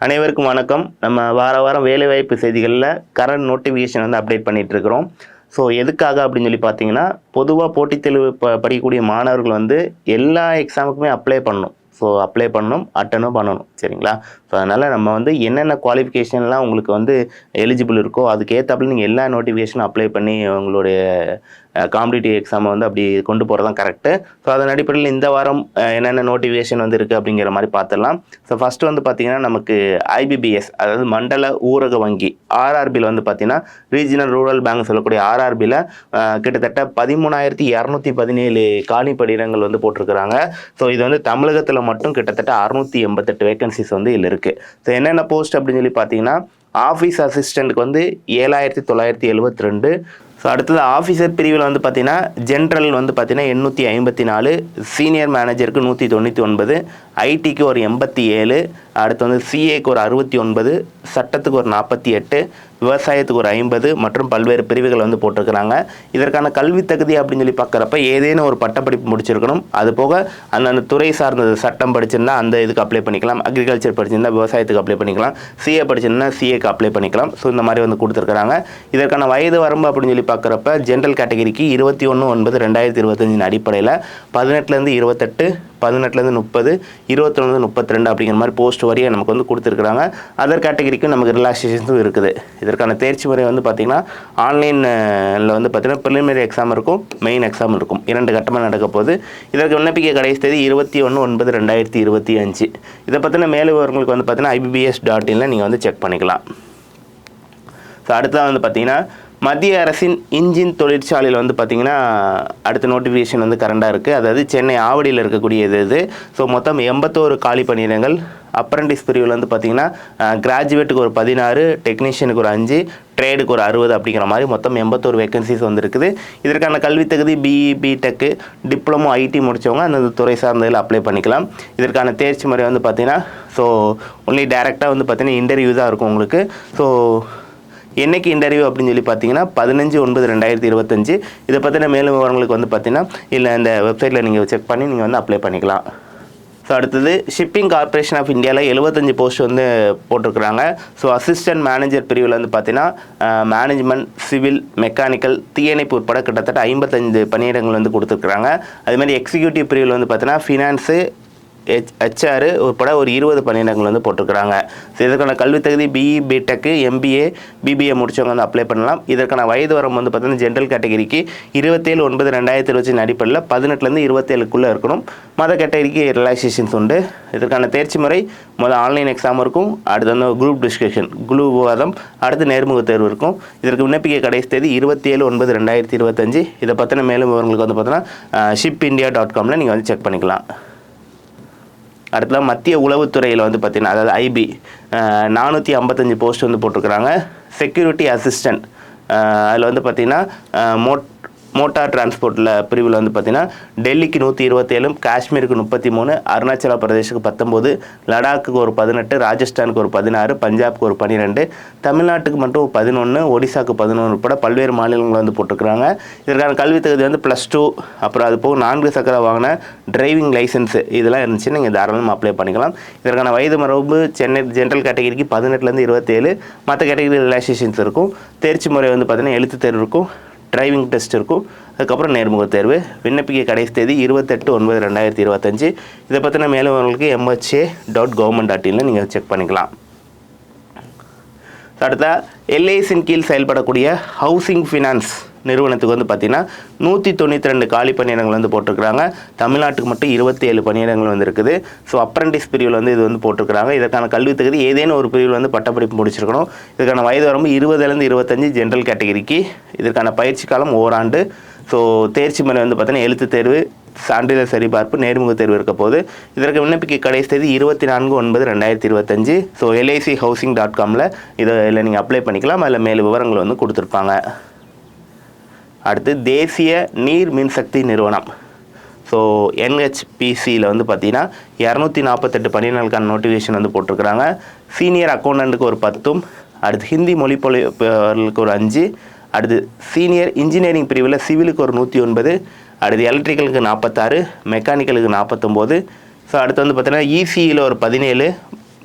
அனைவருக்கும் வணக்கம். நம்ம வார வாரம் வேலைவாய்ப்பு செய்திகளில் கரண்ட் நோட்டிஃபிகேஷன் வந்து அப்டேட் பண்ணிட்டு இருக்கிறோம். ஸோ எதுக்காக அப்படின்னு சொல்லி பார்த்தீங்கன்னா பொதுவாக போட்டித் தேர்வு ப படிக்கக்கூடிய மாணவர்கள் வந்து எல்லா எக்ஸாமுக்குமே அப்ளை பண்ணணும். ஸோ அப்ளை பண்ணணும் அட்டனும் பண்ணணும். சரிங்களா? ஸோ அதனால் நம்ம வந்து என்னென்ன குவாலிஃபிகேஷன்லாம் உங்களுக்கு வந்து எலிஜிபிள் இருக்கோ அதுக்கேற்றாப்புல நீங்கள் எல்லா நோட்டிஃபிகேஷனும் அப்ளை பண்ணி உங்களுடைய காம்படிட்டிவ் எக்ஸாமை வந்து அப்படி கொண்டு போகிறது தான் கரெக்டு ஸோ அதன் அடிப்படையில் இந்த வாரம் என்னென்ன நோட்டிஃபிகேஷன் வந்து இருக்குது அப்படிங்கிற மாதிரி பார்த்துடலாம். ஸோ ஃபஸ்ட்டு வந்து பார்த்திங்கன்னா நமக்கு ஐபிபிஎஸ் அதாவது மண்டல ஊரக வங்கி ஆர்ஆர்பியில் வந்து பார்த்திங்கன்னா ரீஜினல் ரூரல் பேங்க் சொல்லக்கூடிய ஆர்ஆர்பியில் கிட்டத்தட்ட பதிமூணாயிரத்தி இரநூத்தி பதினேழு காலி படிடங்கள் வந்து போட்டிருக்கிறாங்க. ஸோ இது வந்து தமிழகத்தில் மட்டும் கிட்டத்தட்ட அறுநூற்றி எண்பத்தெட்டு வேகன்சிஸ் வந்து இதில் இருக்குது ஸோ என்னென்ன போஸ்ட் அப்படின்னு சொல்லி பார்த்தீங்கன்னா ஆஃபீஸ் அசிஸ்டண்ட்டுக்கு வந்து ஏழாயிரத்தி தொள்ளாயிரத்தி எழுபத்தி ரெண்டு ஸோ அடுத்தது ஆஃபீஸர் பிரிவில் வந்து பார்த்தீங்கன்னா ஜென்ரல் வந்து பார்த்தீங்கன்னா எண்ணூற்றி ஐம்பத்தி நாலு சீனியர் மேனேஜருக்கு நூற்றி தொண்ணூற்றி ஒன்பது ஐடிக்கு ஒரு எண்பத்தி ஏழு அடுத்து வந்து சிஏக்கு ஒரு அறுபத்தி ஒன்பது சட்டத்துக்கு ஒரு நாற்பத்தி எட்டு விவசாயத்துக்கு ஒரு ஐம்பது மற்றும் பல்வேறு பிரிவுகள் வந்து போட்டிருக்கிறாங்க. இதற்கான கல்வி தகுதி அப்படின்னு சொல்லி பார்க்குறப்ப ஏதேனும் ஒரு பட்டப்படிப்பு முடிச்சிருக்கணும். அது போக அந்தந்த துறை சார்ந்தது சட்டம் படிச்சிருந்தா அந்த இதுக்கு அப்ளை பண்ணிக்கலாம். அக்ரிகல்ச்சர் படிச்சிருந்தா விவசாயத்துக்கு அப்ளை பண்ணிக்கலாம். சிஏ படிச்சிருந்தா சிஏக்கு அப்ளை பண்ணிக்கலாம். ஸோ இந்த மாதிரி வந்து கொடுத்துருக்குறாங்க. இதற்கான வயது வரம்பு அப்படின்னு சொல்லி பார்க்குறப்ப ஜென்ரல் கேட்டகரிக்கு இருபத்தி ஒன்று ஒன்பது ரெண்டாயிரத்தி இருபத்தஞ்சின் அடிப்படையில் பதினெட்டுலேருந்து இருபத்தெட்டு பதினெட்டுலேருந்து முப்பது இருபத்தொன்னு முப்பத்தி ரெண்டு அப்படிங்கிற மாதிரி போஸ்ட் வரியை நமக்கு வந்து கொடுத்துருக்குறாங்க. அதர் கேட்டகரிக்கும் நமக்கு ரிலாக்ஸேஷன்ஸும் இருக்குது. இதற்கான தேர்ச்சி முறை வந்து பார்த்திங்கன்னா ஆன்லைனில் வந்து பார்த்திங்கன்னா ப்ரிலிமினரி எக்ஸாம் இருக்கும் மெயின் எக்ஸாம் இருக்கும். இரண்டு கட்டமாக நடக்க போகுது. இதற்கு விண்ணப்பிக்க கடைசி தேதி இருபத்தி ஒன்று ஒன்பது ரெண்டாயிரத்தி இருபத்தி அஞ்சு. இதை பற்றின மேலும் விவரங்களுக்கு வந்து பார்த்திங்கன்னா ஐபிபிஎஸ் டாட் இனில் நீங்கள் வந்து செக் பண்ணிக்கலாம். ஸோ அடுத்ததாக வந்து பார்த்திங்கன்னா மத்திய அரசின் இன்ஜின் தொழிற்சாலையில் வந்து பார்த்திங்கன்னா அடுத்த நோட்டிஃபிகேஷன் வந்து கரண்டாக இருக்குது அதாவது சென்னை ஆவடியில் இருக்கக்கூடியது இது. ஸோ மொத்தம் எண்பத்தோரு காலி பணியிடங்கள். அப்ரண்டிஸ் பிரிவில் வந்து பார்த்திங்கன்னா கிராஜுவேட்டுக்கு ஒரு பதினாறு டெக்னீஷியனுக்கு ஒரு அஞ்சு ட்ரேடுக்கு ஒரு அறுபது அப்படிங்கிற மாதிரி மொத்தம் எண்பத்தோரு வேகன்சிஸ் வந்துருக்குது. இதற்கான கல்வி தகுதி பிஇ பிடெக்கு டிப்ளமோ ஐடி முடித்தவங்க அந்தந்த துறை சார்ந்ததில் அப்ளை பண்ணிக்கலாம். இதற்கான தேர்ச்சி முறை வந்து பார்த்திங்கன்னா ஸோ ஒன்லி டேரெக்டாக வந்து பார்த்திங்கன்னா இன்டர்வியூ தான் இருக்கும் உங்களுக்கு. ஸோ என்னைக்கு இன்டர்வியூ அப்படின்னு சொல்லி பார்த்தீங்கன்னா பதினஞ்சு ஒன்பது ரெண்டாயிரத்தி இருபத்தஞ்சு. இதை பற்றின மேலும் விவரங்களுக்கு வந்து பார்த்தீங்கன்னா இல்லை இந்த வெப்சைட்டில் நீங்கள் செக் பண்ணி நீங்கள் வந்து அப்ளை பண்ணிக்கலாம். ஸோ அடுத்தது ஷிப்பிங் கார்ப்பரேஷன் ஆஃப் இந்தியாவில் எழுபத்தஞ்சு போஸ்ட் வந்து போட்டிருக்கிறாங்க. ஸோ அசிஸ்டன்ட் மேனேஜர் பிரிவில் வந்து பார்த்தீங்கன்னா மேனேஜ்மெண்ட் சிவில் மெக்கானிக்கல் தீயணைப்பு உட்பட கிட்டத்தட்ட ஐம்பத்தஞ்சு பணியிடங்கள் வந்து கொடுத்துருக்குறாங்க. அதுமாதிரி எக்ஸிக்யூட்டிவ் பிரிவில் வந்து பார்த்தீங்கன்னா ஃபினான்ஸு ஹெச் ஹெச்ஆர் உட்பட ஒரு இருபது பணியிடங்கள் வந்து போட்டிருக்கிறாங்க. ஸோ இதற்கான கல்வி தகுதி பிஇ பிடெக்கு எம்பிஏ பிபிஏ முடிச்சவங்க வந்து அப்ளை பண்ணலாம். இதற்கான வயது வரம் வந்து பார்த்தீங்கன்னா ஜென்ரல் கேட்டகரிக்கு இருபத்தேழு ஒன்பது ரெண்டாயிரத்தி இருபத்தி அடிப்படையில் பதினெட்டுலேருந்து இருபத்தேழுக்குள்ளே இருக்கணும். மத கேட்டகரிக்கு ரிலாக்ஸேஷன்ஸ் உண்டு. இதற்கான தேர்ச்சி முறை முதல் ஆன்லைன் எக்ஸாம் இருக்கும். அடுத்து வந்து குரூப் டிஸ்கஷன் குழு விவாதம் அடுத்து நேர்முக தேர்வு இருக்கும். இதற்கு விண்ணப்பிக்க கடைசி தேதி இருபத்தி ஏழு ஒன்பது ரெண்டாயிரத்தி இருபத்தஞ்சு. இதை பற்றின மேலும் விவரங்களுக்கு வந்து பார்த்தீங்கன்னா ஷிப் இந்தியா டாட் காமில் நீங்கள் வந்து செக் பண்ணிக்கலாம். அடுத்தது மத்திய உளவுத்துறையில் வந்து பார்த்திங்கன்னா அதாவது ஐபி நானூற்றி ஐம்பத்தஞ்சு போஸ்ட் வந்து போட்டிருக்கிறாங்க. செக்யூரிட்டி அசிஸ்டன்ட் அதில் வந்து பார்த்திங்கன்னா மோட் மோட்டார் டிரான்ஸ்போர்ட்டில் பிரிவில் வந்து பார்த்திங்கன்னா டெல்லிக்கு நூற்றி இருபத்தேழு காஷ்மீருக்கு முப்பத்தி மூணு அருணாச்சல பிரதேஷுக்கு பத்தொம்போது லடாக்குக்கு ஒரு பதினெட்டு ராஜஸ்தானுக்கு ஒரு பதினாறு பஞ்சாப்க்கு ஒரு பன்னிரெண்டு தமிழ்நாட்டுக்கு மட்டும் பதினொன்று ஒடிசாக்கு பதினொன்று உட்பட பல்வேறு மாநிலங்கள் வந்து போட்டிருக்கிறாங்க. இதற்கான கல்வி தகுதி வந்து ப்ளஸ் டூ அப்புறம் அது போக நான்கு சக்கர வாங்கின டிரைவிங் லைசன்ஸு இதெல்லாம் இருந்துச்சு நீங்கள் தாராளமாக அப்ளை பண்ணிக்கலாம். இதற்கான வயது மரபு சென்னை ஜென்ரல் கேட்டகரிக்கு பதினெட்டுலேருந்து இருபத்தேழு மற்ற கேட்டகரி ரிலாக்ஸேஷன்ஸ் இருக்கும். தேர்ச்சி முறை வந்து பார்த்திங்கன்னா எழுத்து தேர்வு இருக்கும். டிரைவிங் டெஸ்ட் இருக்கும். அதுக்கப்புறம் நேர்முக தேர்வு. விண்ணப்பிக்க கடைசி தேதி இருபத்தெட்டு ஒன்பது ரெண்டாயிரத்தி இருபத்தஞ்சு. இதை பற்றின மேலும் உங்களுக்கு எம்ஹெச்ஏ டாட் கவர்மெண்ட் டாட் இனில் நீங்கள் செக் பண்ணிக்கலாம். அடுத்தா எல்ஐசின் கீழ் செயல்படக்கூடிய ஹவுசிங் ஃபினான்ஸ் நிறுவனத்துக்கு வந்து பார்த்திங்கன்னா நூற்றி தொண்ணூற்றி ரெண்டு காலி பணியிடங்கள் வந்து போட்டிருக்கிறாங்க. தமிழ்நாட்டுக்கு மட்டும் இருபத்தி ஏழு பணியிடங்கள் வந்து இருக்குது ஸோ அப்ரண்டிஸ் பிரிவில் வந்து இது வந்து போட்டிருக்கிறாங்க. இதற்கான கல்வி தகுதி ஏதேனும் ஒரு பிரிவில் வந்து பட்டப்படிப்பு முடிச்சிருக்கணும். இதற்கான வயது வரம்பு இருபதுலேருந்து இருபத்தஞ்சு ஜென்ரல் கேட்டகரிக்கு இதற்கான பயிற்சி காலம் ஓராண்டு. ஸோ தேர்ச்சி முறை வந்து பார்த்தீங்கன்னா எழுத்து தேர்வு சான்றிதழ் சரிபார்ப்பு நேர்முக தேர்வு இருக்க போது இதற்கு விண்ணப்பிக்க கடைசி தேதி இருபத்தி நான்கு ஒன்பது ரெண்டாயிரத்தி இருபத்தஞ்சு. ஸோ எல்ஐசி ஹவுசிங் டாட் காமில் இதை இதில் நீங்கள் அப்ளை பண்ணிக்கலாம். அதில் மேலும் விவரங்கள் வந்து கொடுத்துருப்பாங்க. அடுத்து தேசிய நீர் மின்சக்தி நிறுவனம். ஸோ என்ஹெச்பிசியில் வந்து பார்த்தீங்கன்னா இரநூத்தி நாற்பத்தெட்டு பணியிடங்களுக்கான நோட்டிஃபிகேஷன் வந்து போட்டிருக்கிறாங்க. சீனியர் அக்கௌண்டண்ட்டுக்கு ஒரு பத்தும் அடுத்து ஹிந்தி மொழிபொழிப்பவர்களுக்கு ஒரு அஞ்சு அடுத்து சீனியர் இன்ஜினியரிங் பிரிவில் சிவிலுக்கு ஒரு நூற்றி ஒன்பது அடுத்து எலக்ட்ரிக்கலுக்கு நாற்பத்தாறு மெக்கானிக்கலுக்கு நாற்பத்தொம்போது ஸோ அடுத்து வந்து பார்த்தீங்கன்னா இசியில் ஒரு பதினேழு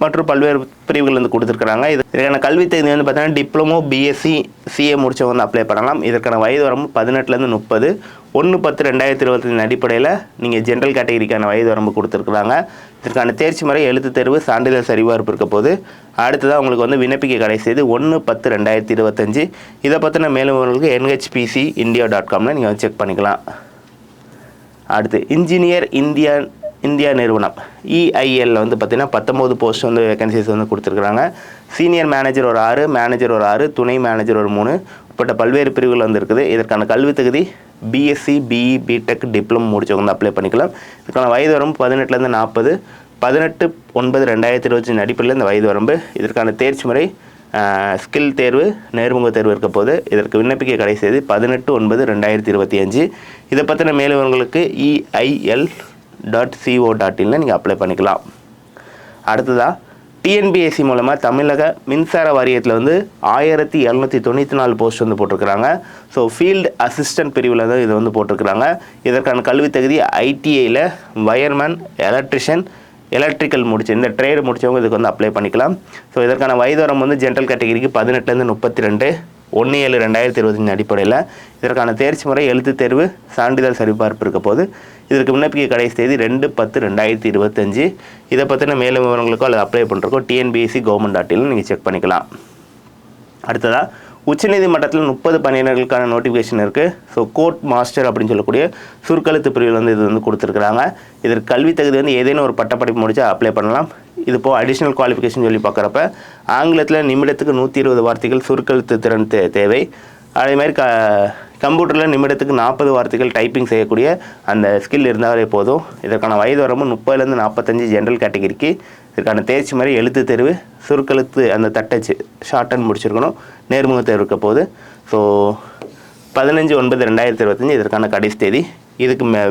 மற்றும் பல்வேறு பிரிவுகள் வந்து கொடுத்துருக்காங்க இது இதற்கான கல்வி தகுதி வந்து பார்த்தீங்கன்னா டிப்ளமோ பிஎஸ்சி சிஏ முடிச்சவங்க வந்து அப்ளை பண்ணலாம். இதற்கான வயது வரம்பு பதினெட்டுலேருந்து முப்பது. ஒன்று பத்து ரெண்டாயிரத்தி இருபத்தஞ்சு அடிப்படையில் நீங்கள் ஜென்ரல் கேட்டகரிக்கான வயது வரம்பு கொடுத்துருக்குறாங்க. இதற்கான தேர்ச்சி முறை எழுத்து தேர்வு சான்றிதழ் சரிபார்ப்பு இருக்க போது அடுத்ததாக உங்களுக்கு வந்து விண்ணப்பிக்க கடைசியது ஒன்று பத்து ரெண்டாயிரத்தி இருபத்தஞ்சு. இதை பற்றின மேலும் உங்களுக்கு என்ஹெச்பிசி இந்தியா டாட் காமில் நீங்கள் செக் பண்ணிக்கலாம். அடுத்து இன்ஜினியர் இந்தியன் இந்தியா நிறுவனம். இஐஎல்ல வந்து பார்த்தீங்கன்னா பத்தொம்போது போஸ்ட் வந்து வேகன்சிஸ் வந்து கொடுத்துருக்குறாங்க. சீனியர் மேனேஜர் ஒரு ஆறு மேனேஜர் ஒரு ஆறு துணை மேனேஜர் ஒரு மூணு. உட்பட்ட பல்வேறு பிரிவுகள் வந்து இருக்குது. இதற்கான கல்வி தகுதி பிஎஸ்சி பிஇ பிடெக் டிப்ளமோ முடிச்சவங்க வந்து அப்ளை பண்ணிக்கலாம். இதுக்கான வயது வரம்பு பதினெட்டுலேருந்து நாற்பது பதினெட்டு ஒன்பது ரெண்டாயிரத்தி இருபத்தி அடிப்படையில் இந்த வயது வரம்பு. இதற்கான தேர்ச்சி முறை ஸ்கில் தேர்வு நேர்முக தேர்வு இருக்க போது இதற்கு விண்ணப்பிக்க கடைசி பதினெட்டு ஒன்பது ரெண்டாயிரத்தி இருபத்தி அஞ்சு. இதை பற்றின மேலும் இஐஎல் டாட் சிஓ டாட் இனில் நீங்கள் அப்ளை பண்ணிக்கலாம். அடுத்ததாக டிஎன்பிஎஸ்சி மூலமாக தமிழக மின்சார வாரியத்தில் வந்து ஆயிரத்தி இரநூத்தி தொண்ணூற்றி நாலு போஸ்ட் வந்து போட்டிருக்கிறாங்க. ஸோ ஃபீல்டு அசிஸ்டன்ட் பிரிவில் தான் இது வந்து போட்டிருக்கிறாங்க. இதற்கான கல்வி தகுதி ஐடிஐயில் வயர்மேன் எலக்ட்ரிஷியன் எலக்ட்ரிக்கல் முடிச்சு இந்த ட்ரேடு முடித்தவங்க இதுக்கு வந்து அப்ளை பண்ணிக்கலாம். ஸோ இதற்கான வயது வரம்பு வந்து ஜென்ரல் கேட்டகரிக்கு பதினெட்டுலேருந்து முப்பத்தி ரெண்டு. ஒன்று ஏழு ரெண்டாயிரத்தி இருபத்தஞ்சு அடிப்படையில் இதற்கான தேர்ச்சி முறை எழுத்து தேர்வு சான்றிதழ் சரிபார்ப்பு இருக்க போது இதற்கு விண்ணப்பிக்க கடைசி தேதி ரெண்டு பத்து ரெண்டாயிரத்தி இருபத்தஞ்சு. இதை பற்றின மேலும் விவரங்களுக்கோ அல்லது அப்ளை பண்ணுறக்கோ டிஎன்பிஎஸ்சி கவர்மெண்ட் டாட்டிலும் நீங்கள் செக் பண்ணிக்கலாம். அடுத்ததாக உச்சநீதிமன்றத்தில் முப்பது பணியினர்களுக்கான நோட்டிஃபிகேஷன் இருக்குது ஸோ கோர்ட் மாஸ்டர் அப்படின்னு சொல்லக்கூடிய சுருக்கெழுத்து பிரிவில் வந்து இது வந்து கொடுத்துருக்குறாங்க. இதற்கு கல்வி தகுதி வந்து ஏதேனும் ஒரு பட்டப்படிப்பு முடிச்சா அப்ளை பண்ணலாம். இது போக அடிஷ்னல் குவாலிஃபிகேஷன் சொல்லி பார்க்குறப்ப ஆங்கிலத்தில் நிமிடத்துக்கு நூற்றி இருபது வார்த்தைகள் சுருக்கெழுத்து திறன் தே தேவை. அதே மாதிரி க கம்ப்யூட்டரில் நிமிடத்துக்கு நாற்பது வார்த்தைகள் டைப்பிங் செய்யக்கூடிய அந்த ஸ்கில் இருந்தாலே போதும். இதற்கான வயது வரம்பு முப்பதுலேருந்து நாற்பத்தஞ்சு ஜென்ரல் கேட்டகரிக்கு இதற்கான தேர்ச்சி மாதிரி எழுத்து தேர்வு சுருக்கெழுத்து அந்த தட்டச்சு ஷார்ட்டன் முடிச்சிருக்கணும். நேர்முக தேர்வு இருக்க போது ஸோ பதினஞ்சு ஒன்பது ரெண்டாயிரத்தி இருபத்தஞ்சி இதற்கான கடைசி தேதி. இதுக்கு மே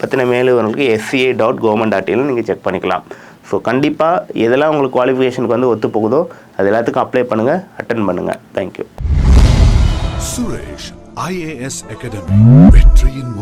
பற்றின மேலுவர்களுக்கு எஸ்சிஏ டாட் கவர்மெண்ட் டாட் இனில் நீங்கள் செக் பண்ணிக்கலாம். ஸோ கண்டிப்பாக எதெல்லாம் உங்களுக்கு குவாலிஃபிகேஷனுக்கு வந்து ஒத்து போகுதோ அது எல்லாத்துக்கும் அப்ளை பண்ணுங்கள் அட்டன் பண்ணுங்கள் தேங்க்யூ சுரேஷ் ஐஏஎஸ் அகாடமி வெற்றியின்